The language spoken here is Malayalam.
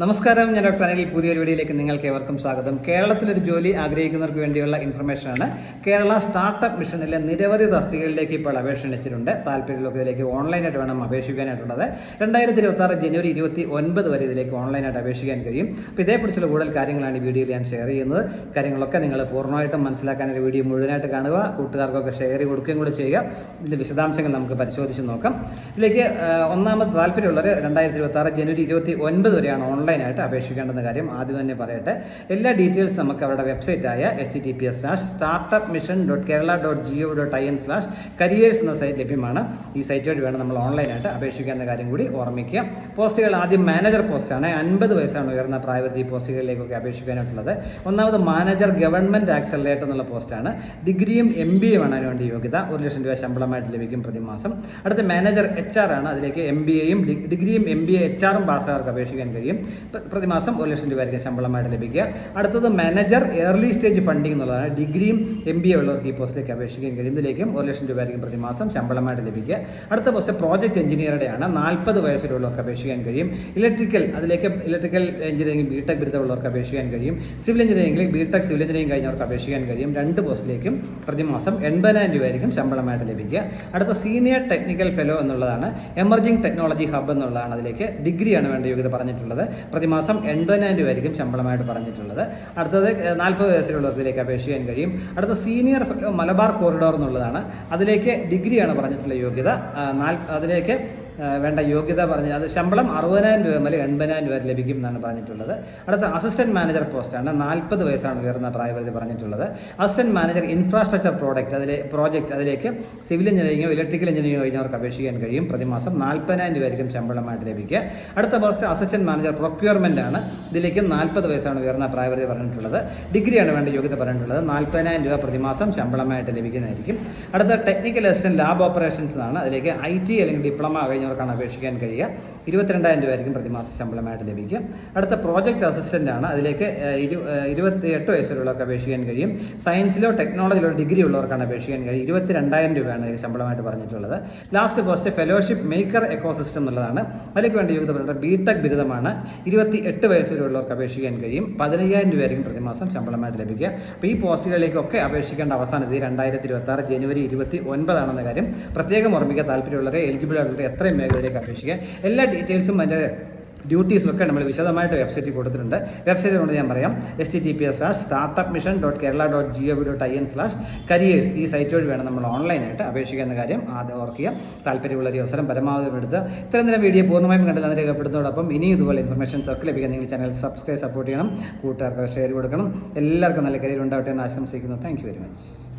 നമസ്കാരം ഞാൻ ഡോക്ടർ അനിൽ. പുതിയൊരു വീഡിയോയിലേക്ക് നിങ്ങൾക്ക് ഏവർക്കും സ്വാഗതം. കേരളത്തിലൊരു ജോലി ആഗ്രഹിക്കുന്നവർക്ക് വേണ്ടിയുള്ള ഇൻഫർമേഷൻ ആണ് കേരള സ്റ്റാർട്ടപ്പ് മിഷനിലെ നിരവധി തസ്തികകളിലേക്ക് ഇപ്പോൾ അപേക്ഷ ക്ഷണിച്ചിട്ടുണ്ട്. താല്പര്യമുള്ളവർക്ക് ഇതിലേക്ക് ഓൺലൈനായിട്ട് വേണം അപേക്ഷിക്കാനായിട്ടുള്ളത്. രണ്ടായിരത്തി ഇരുപത്തി ആറ് ജനുവരി ഇരുപത്തി ഒൻപത് വരെ ഇതിലേക്ക് ഓൺലൈനായിട്ട് അപേക്ഷിക്കാൻ കഴിയും. അപ്പോൾ ഇതേക്കുറിച്ചുള്ള കൂടുതൽ കാര്യങ്ങളാണ് ഈ വീഡിയോയിൽ ഞാൻ ഷെയർ ചെയ്യുന്നത്. കാര്യങ്ങളൊക്കെ നിങ്ങൾ പൂർണമായിട്ടും മനസ്സിലാക്കാൻ ഒരു വീഡിയോ മുഴുവനായിട്ട് കാണുക. കൂട്ടുകാർക്കൊക്കെ ഷെയർ കൊടുക്കുകയും കൂടി ചെയ്യുക. ഇതിന്റെ വിശദാംശങ്ങൾ നമുക്ക് പരിശോധിച്ച് നോക്കാം. ഇതിലേക്ക് ഒന്നാമത് താല്പര്യമുള്ളവർ രണ്ടായിരത്തി ഇരുപത്തി ആറ് ജനുവരി ഇരുപത്തി ഒൻപത് വരെയാണ് ഓൺലൈനായിട്ട് അപേക്ഷിക്കേണ്ടെന്ന കാര്യം ആദ്യം തന്നെ പറയട്ടെ. എല്ലാ ഡീറ്റെയിൽസ് നമുക്ക് അവരുടെ വെബ്സൈറ്റായ H T P S slash startup mission dot Kerala dot G O dot I N slash careers എന്ന സൈറ്റ് ലഭ്യമാണ്. ഈ സൈറ്റ് വഴി വേണം നമ്മൾ ഓൺലൈനായിട്ട് അപേക്ഷിക്കേണ്ട കാര്യം കൂടി ഓർമ്മിക്കുക. പോസ്റ്റുകൾ ആദ്യം മാനേജർ പോസ്റ്റാണ് അൻപത് വയസ്സാണ് ഉയർന്ന പ്രായപരിധി പോസ്റ്റുകളിലേക്കൊക്കെ അപേക്ഷിക്കാനായിട്ടുള്ളത്. ഒന്നാമത് മാനേജർ ഗവൺമെന്റ് ആക്സലറേറ്റർ എന്നുള്ള പോസ്റ്റാണ് ഡിഗ്രിയും എം ബി എം ആണ് അതിന് വേണ്ടി യോഗ്യത. ഒരു ലക്ഷം രൂപ ശമ്പളമായിട്ട് ലഭിക്കും പ്രതിമാസം. അടുത്ത മാനേജർ എച്ച് ആർ ആണ്. അതിലേക്ക് എം ബി എയും ഡിഗ്രിയും എം ബി എ എച്ച് ആറും പാസ്സുകാർക്ക് അപേക്ഷിക്കാൻ കഴിയും. പ്രതിമാസം ഒരു ലക്ഷം രൂപയായിരിക്കും ശമ്പളമായിട്ട് ലഭിക്കുക. അടുത്തത് മാനേജർ ഏർലി സ്റ്റേജ് ഫണ്ടിംഗ് എന്നുള്ളതാണ്. ഡിഗ്രിയും എം ബി എ ഉള്ളവർക്ക് ഈ പോസ്റ്റിലേക്ക് അപേക്ഷിക്കാൻ കഴിയുന്നതിലേക്കും ഒരു ലക്ഷം രൂപയായിരിക്കും പ്രതിമാസം ശമ്പളമായിട്ട് ലഭിക്കുക. അടുത്ത പോസ്റ്റ് പ്രോജക്റ്റ് എഞ്ചിനീയറുടെ ആണ്. നാൽപ്പത് വയസ്സിലുള്ളവർക്ക് അപേക്ഷിക്കാൻ കഴിയും. ഇലക്ട്രിക്കൽ അതിലേക്ക് ഇലക്ട്രിക്കൽ എഞ്ചിനീയറിംഗ് ബി ടെക് ബിരുദമുള്ളവർക്ക് അപേക്ഷിക്കാൻ കഴിയും. സിവിൽ എഞ്ചിനീയറിംഗിൽ ബി ടെക് സിവിൽ എഞ്ചിനീയറിംഗ് കഴിഞ്ഞവർക്ക് അപേക്ഷിക്കാൻ കഴിയും. രണ്ട് പോസ്റ്റിലേക്കും പ്രതിമാസം എൺപതിനായിരം രൂപയായിരിക്കും ശമ്പളമായിട്ട് ലഭിക്കുക. അടുത്ത സീനിയർ ടെക്നിക്കൽ ഫെലോ എന്നുള്ളതാണ്. എമർജിംഗ് ടെക്നോളജി ഹബ് എന്നുള്ളതാണ് അതിലേക്ക്. ഡിഗ്രിയാണ് വേണ്ട യോഗ്യത പറഞ്ഞിട്ടുള്ളത്. പ്രതിമാസം എൺപതിനായിരം രൂപയായിരിക്കും ശമ്പളമായിട്ട് പറഞ്ഞിട്ടുള്ളത്. അടുത്തത് നാൽപ്പത് വയസ്സിലുള്ളവർക്കിലേക്ക് അപേക്ഷിക്കാൻ കഴിയും. അടുത്ത സീനിയർ മലബാർ കോറിഡോർ എന്നുള്ളതാണ്. അതിലേക്ക് ഡിഗ്രിയാണ് പറഞ്ഞിട്ടുള്ള യോഗ്യത. അതിലേക്ക് വേണ്ട യോഗ്യത പറഞ്ഞ് അത് ശമ്പളം അറുപതിനായിരം രൂപ മുതൽ എൺപതിനായിരം രൂപ ലഭിക്കും എന്നാണ് പറഞ്ഞിട്ടുള്ളത്. അടുത്ത അസിസ്റ്റന്റ് മാനേജർ പോസ്റ്റാണ്. നാൽപ്പത് വയസ്സാണ് ഉയർന്ന പ്രായപരിധി പറഞ്ഞിട്ടുള്ളത്. അസിസ്റ്റന്റ് മാനേജർ ഇൻഫ്രാസ്ട്രക്ചർ പ്രോഡക്റ്റ് അതിലെ പ്രോജക്റ്റ് അതിലേക്ക് സിവിൽ എഞ്ചിനീയറിംഗോ ഇലക്ട്രിക്കൽ എഞ്ചിനീയറിംഗോ കഴിഞ്ഞവർക്ക് അപേക്ഷിക്കാൻ കഴിയും. പ്രതിമാസം നാൽപ്പതിനായിരം രൂപയായിരിക്കും ശമ്പളമായിട്ട് ലഭിക്കുക. അടുത്ത പോസ്റ്റ് അസിസ്റ്റന്റ് മാനേജർ പ്രൊക്യൂർമെന്റ് ആണ്. ഇതിലേക്കും നാൽപ്പത് വയസ്സാണ് ഉയർന്ന പ്രായപരിധി പറഞ്ഞിട്ടുള്ളത്. ഡിഗ്രിയാണ് വേണ്ട യോഗ്യത പറഞ്ഞിട്ടുള്ളത്. നാൽപ്പതിനായിരം രൂപ പ്രതിമാസം ശമ്പളമായിട്ട് ലഭിക്കുന്നതായിരിക്കും. അടുത്ത ടെക്നിക്കൽ അസിസ്റ്റന്റ് ലാബ് ഓപ്പറേഷൻസ് ആണ് അതിലേക്ക് ഐ ടി അല്ലെങ്കിൽ ഡിപ്ലോമ കഴിഞ്ഞവർക്കാണ് അപേക്ഷിക്കാൻ കഴിയുക. ഇരുപത്തിരണ്ടായിരം രൂപയായിരിക്കും പ്രതിമാസ ശമ്പളമായിട്ട് ലഭിക്കുക. അടുത്ത പ്രോജക്റ്റ് ആണ് അതിലേക്ക് ഇരു ഇരുപത്തി എട്ട് വയസ്സുള്ളവർക്ക് അപേക്ഷിക്കാൻ കഴിയും. സയൻസിലോ ടെക്നോളജിയിലോ ഡിഗ്രി ഉള്ളവർക്കാണ് അപേക്ഷിക്കാൻ കഴിയും ഇരുപത്തിരണ്ടായിരം രൂപയാണ് ഇതിൽ ശമ്പളമായിട്ട് പറഞ്ഞിട്ടുള്ളത്. Last post fellowship maker ecosystem എന്നുള്ളതാണ്. അതിലേക്ക് വേണ്ടി യോഗ്യത ബിടെക് ബി ടെക് ബിരുദമാണ്. ഇരുപത്തി എട്ട് വയസ്സുള്ളവർക്ക് അപേക്ഷിക്കാൻ കഴിയും. പതിനയ്യായിരം രൂപയായിരിക്കും പ്രതിമാസം ശമ്പളമായിട്ട് ലഭിക്കുക. അപ്പോൾ ഈ പോസ്റ്റുകളിലേക്കൊക്കെ അപേക്ഷിക്കേണ്ട അവസാന തീയതി രണ്ടായിരത്തി ഇരുപത്തി ആറ് ജനുവരി ഇരുപത്തി ഒൻപതാണെന്ന കാര്യം പ്രത്യേകം ഓർമ്മിക്കുക. താല്പര്യമുള്ളവരെ എലിജിബിൾ ആയിട്ടുള്ള എത്രയും മേഖലയിലേക്ക് അപേക്ഷിക്കുക. എല്ലാ ഡീറ്റെയിൽസും അതിന്റെ ഡ്യൂട്ടീസും ഒക്കെ നമ്മൾ വിശദമായിട്ട് വെബ്സൈറ്റിൽ കൊടുത്തിട്ടുണ്ട്. വെബ്സൈറ്റ് കൊണ്ട് ഞാൻ പറയാം. S T T P S slash startup mission dot Kerala dot G O V dot I N slash careers ഈ സൈറ്റ് വഴി വേണം നമ്മൾ ഓൺലൈനായിട്ട് അപേക്ഷിക്കുന്ന കാര്യം. ആദ്യം ഓർക്കുക. താല്പര്യമുള്ള ഒരു അവസരം പരമാവധി എടുത്ത് ഇത്രയും നേരം വീഡിയോ പൂർണമായും കണ്ടത് അതിന് രേഖപ്പെടുത്തുന്നതോടൊപ്പം ഇനിയും ഇതുപോലെ ഇൻഫർമേഷൻസ് ഒക്കെ ലഭിക്കാൻ നിങ്ങൾ ചാനൽ സബ്സ്ക്രൈബ് സപ്പോർട്ട് ചെയ്യണം. കൂട്ടുകാർക്ക് ഷെയർ കൊടുക്കണം. എല്ലാവർക്കും നല്ല കരിയർ ഉണ്ടാവട്ടെ എന്ന് ആശംസിക്കുന്നു. Thank very much